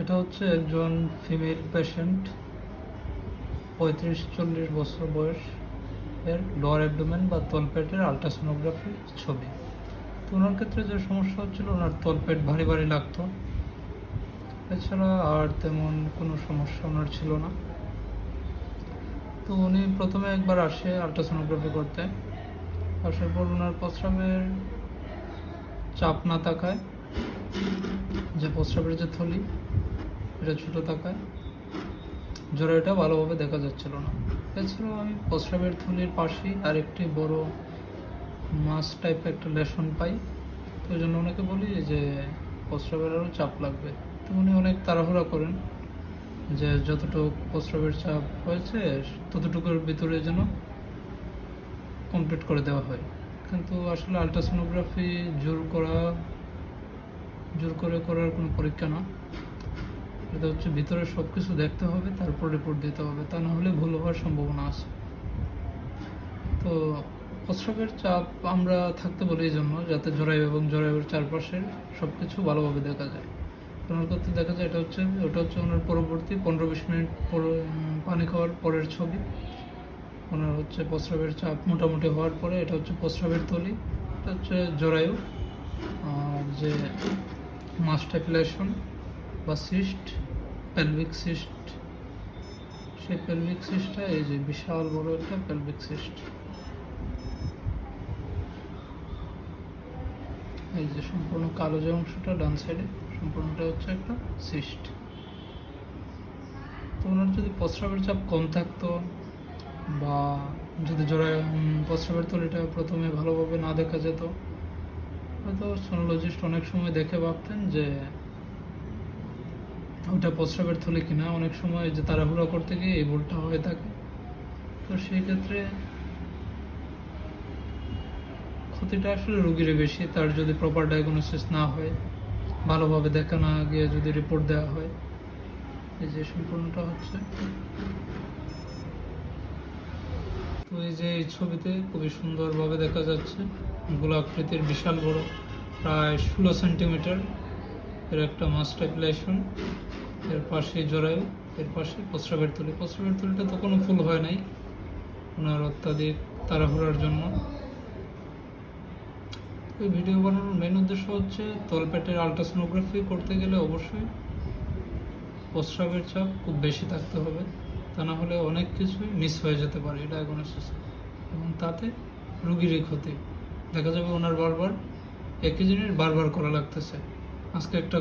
এটা হচ্ছে একজন ফিমেল পেশেন্ট পঁয়ত্রিশ চল্লিশ বছর বয়স। এর লোয়ার অ্যাবডোমেন বা তলপেটের আলট্রাসোনোগ্রাফি ছবি। তো ওনার ক্ষেত্রে যে সমস্যা হচ্ছিল, ওনার তলপেট ভারী ভারী লাগতো। এছাড়া আর তেমন কোনো সমস্যা ওনার ছিল না। তো উনি প্রথমে একবার আসে আলট্রাসোনোগ্রাফি করতে। আসার পর ওনার প্রস্রাবের চাপ না থাকায় যে প্রস্রাবের যে থলি, এটা ছোটো থাকায়। জোড়াটা ভালোভাবে দেখা যাচ্ছিল না। এছাড়াও আমি প্রস্রাবের থলির পাশেই আরেকটি বড় মাছ টাইপের একটা লেশন পাই। তো ওই জন্য ওনাকে বলি যে প্রস্রাবের আরও চাপ লাগবে। তো উনি অনেক তাড়াহুড়া করেন যে যতটুকু প্রস্রাবের চাপ হয়েছে, ততটুকুর ভিতরে যেন কমপ্লিট করে দেওয়া হয়। কিন্তু আসলে আলট্রাসোনোগ্রাফি জোর করা জোর করে করার কোনো পরীক্ষা না এটা হচ্ছে ভিতরে সব কিছু দেখতে হবে, তারপর রিপোর্ট দিতে হবে। তা না হলে ভুল হওয়ার সম্ভাবনা আছে। তো প্রস্রাবের চাপ আমরা থাকতে বলি এই জন্য, যাতে জরায়ু এবং জরায়ুর চারপাশের সব কিছু ভালোভাবে দেখা যায়। ওনার করতে দেখা যায়, এটা হচ্ছে, ওটা হচ্ছে ওনার পরবর্তী পনেরো বিশ মিনিট পর- পানি খাওয়ার পরের ছবি। ওনার হচ্ছে প্রস্রাবের চাপ মোটামুটি হওয়ার পরে, এটা হচ্ছে প্রস্রাবের তলি, এটা হচ্ছে জরায়ু। আর যে মাস্টাকুলেশন বা সিস্ট পেলভিক সিস্ট সেই পেলভিক সিস্টটা এই যে বিশাল বড় একটা পেলভিক সিস্ট এই যে সম্পূর্ণ কালো যে অংশটা ডান সাইডে সম্পূর্ণটা হচ্ছে একটা সিস্ট তো ওনার যদি প্রস্রাবের চাপ কম থাকতো বা যদি জোড়া উম, প্রস্রাবের তলিটা প্রথমে ভালোভাবে না দেখা যেত হয়তো সোনোলজিস্ট অনেক সময় দেখে ভাবতেন যে ওটা প্রস্রাবের থলি কিনা। অনেক সময় যে তাড়াহুড়ো করতে গিয়ে এই ভুলটা হয়ে থাকে। তো সেই ক্ষেত্রে ক্ষতিটা আসলে রুগীরই বেশি। তার যদি প্রপার ডায়াগনোসিস না হয়, ভালোভাবে দেখা না গিয়ে যদি রিপোর্ট দেওয়া হয়, এই যে সম্পূর্ণটা হচ্ছে। এই যে এই ছবিতে খুবই সুন্দরভাবে দেখা যাচ্ছে গোলাকৃতির বিশাল বড়, প্রায় ষোলো সেন্টিমিটার এর একটা মাস্টাকুলেশন এর পাশে জরায়ু, এর পাশে প্রস্রাবের তুলি। প্রস্রাবের তুলিটা তো কোনো ফুল হয় নাই, ওনার অত্যাধিক তাড়াহুড়ার জন্য। এই ভিডিও বানানোর মেন উদ্দেশ্য হচ্ছে তলপেটের আলট্রাসোনোগ্রাফি করতে গেলে অবশ্যই প্রস্রাবের চাপ খুব বেশি থাকতে হবে। তা না হলে অনেক কিছুই মিস হয়ে যেতে পারে এটা ডায়াগনোসিস এবং তাতে রুগীরই ক্ষতি দেখা যাবে ওনার বারবার একই জিনিস বারবার করা লাগতেছে। আজকে একটা